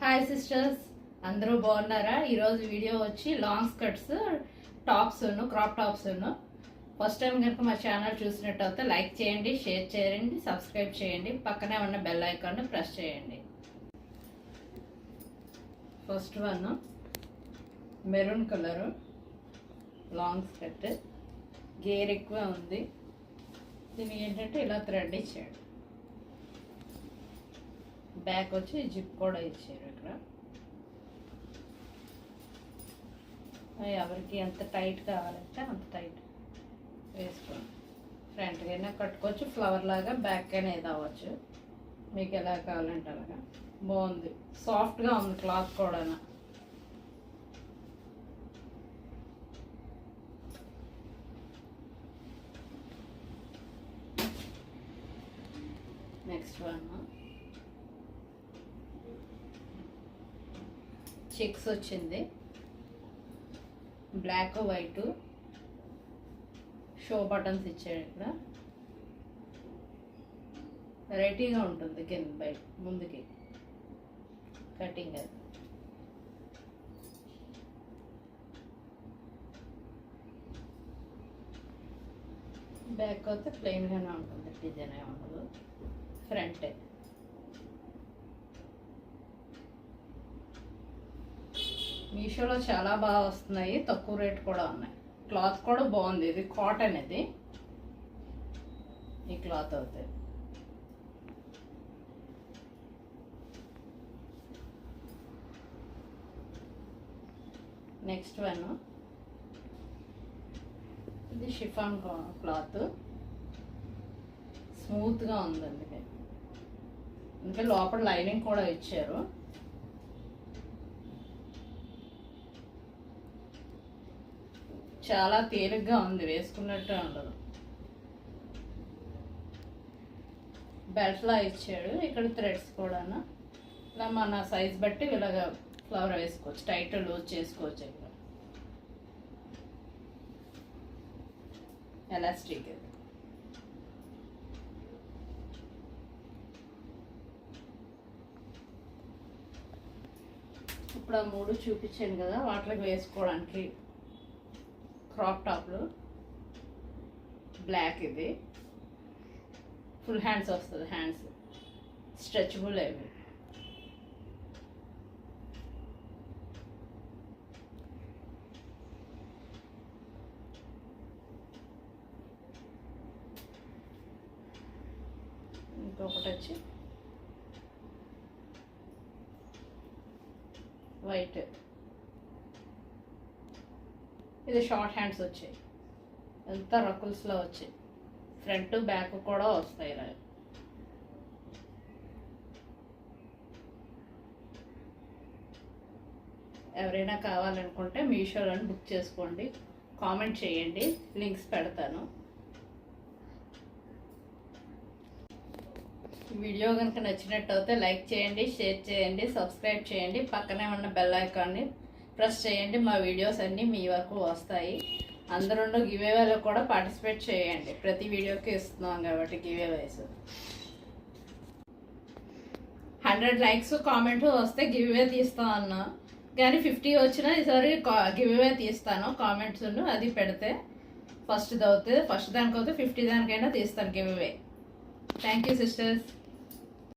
Hi sisters అందరూ బాగున్నారా? ఈరోజు వీడియో వచ్చి long skirts tops crop tops first time కనుక మా ఛానల్ చూసినట్టయితే లైక్ చేయండి షేర్ చేయండి సబ్స్క్రైబ్ చేయండి. పక్కనే ఉన్న బెల్ ఐకాన్ ప్రెస్ చేయండి. First one maroon colour long skirt gear ఎక్కువ ఉంది. దీనికి ఏంటంటే ఇలా థ్రెడ్ ఇచ్చాడు బ్యాక్ వచ్చి జిప్ కూడా ఇచ్చారు ఇక్కడ. ఎవరికి ఎంత టైట్ కావాలంటే అంత టైట్ వేసుకోండి. ఫ్రంట్ అయినా కట్టుకోవచ్చు ఫ్లవర్ లాగా బ్యాక్ అయినా ఇది అవ్వచ్చు. మీకు ఎలా కావాలంటే అలాగా. బాగుంది. సాఫ్ట్గా ఉంది క్లాత్ కూడా నెక్స్ట్ వన్ చెక్స్ వచ్చింది. బ్లాక్ వైట్ షో బటన్స్ ఇచ్చాడు ఇక్కడ. వెరైటీగా ఉంటుంది కింద బయట ముందుకి. కటింగ్ అది. బ్యాక్ అయితే ప్లెయిన్గానే ఉంటుంది డిజైన్ ఏ ఉండదు అయితే మీషోలో చాలా బాగా వస్తున్నాయి. తక్కువ రేట్ కూడా ఉన్నాయి. క్లాత్ కూడా బాగుంది. ఇది కాటన్ ఇది. ఈ క్లాత్ అవుతుంది నెక్స్ట్ వన్. ఇది షిఫాన్ క్లాత్. స్మూత్గా ఉందండి. అందుకే అందుకే లోపల లైనింగ్ కూడా ఇచ్చారు. చాలా తేలిగ్గా ఉంది వేసుకున్నట్టు ఉండదు. బెల్ట్లా ఇచ్చాడు ఇక్కడ థ్రెడ్స్ కూడా ఇలా మన సైజ్ బట్టి ఇలాగ ఫ్లవర్ వేసుకోవచ్చు టైట్ లూజ్ చేసుకోవచ్చు ఇక్కడ. ఎలాస్టిక్. ఇప్పుడు ఆ మూడు చూపించాను కదా వాటికి వేసుకోవడానికి. క్రాప్ టాప్లు బ్లాక్ ఇది. ఫుల్ హ్యాండ్స్ వస్తుంది హ్యాండ్స్ స్ట్రెచబుల్ అవి ఇంకొకటి వచ్చి వైట్ ఇది షార్ట్ హ్యాండ్స్ వచ్చాయి. ఎంత రకుల్స్లో వచ్చాయి. ఫ్రంట్ బ్యాక్ కూడా వస్తాయి ఇలా ఎవరైనా కావాలనుకుంటే మీషోలో బుక్ చేసుకోండి. కామెంట్ చేయండి. లింక్స్ పెడతాను. వీడియో కనుక నచ్చినట్టయితే లైక్ చేయండి షేర్ చేయండి సబ్స్క్రైబ్ చేయండి. పక్కనే ఉన్న బెల్ ఐకాన్ని ప్రెస్ చేయండి మా వీడియోస్ అన్నీ మీ వరకు వస్తాయి. అందరూ గివేవేలో కూడా పార్టిసిపేట్ చేయండి. ప్రతి వీడియోకి ఇస్తున్నాం కాబట్టి గివేవేస్ హండ్రెడ్ లైక్స్ కామెంట్ వస్తే గివ్వే తీస్తాం అన్నా. కానీ ఫిఫ్టీ వచ్చినా ఈసారి గివ్వే తీస్తాను. కామెంట్స్ అది పెడితే ఫస్ట్ అవుతుంది ఫస్ట్ దానికి అవుతుంది ఫిఫ్టీ దానికైనా తీస్తాను గివ్వే థ్యాంక్ యూ సిస్టర్స్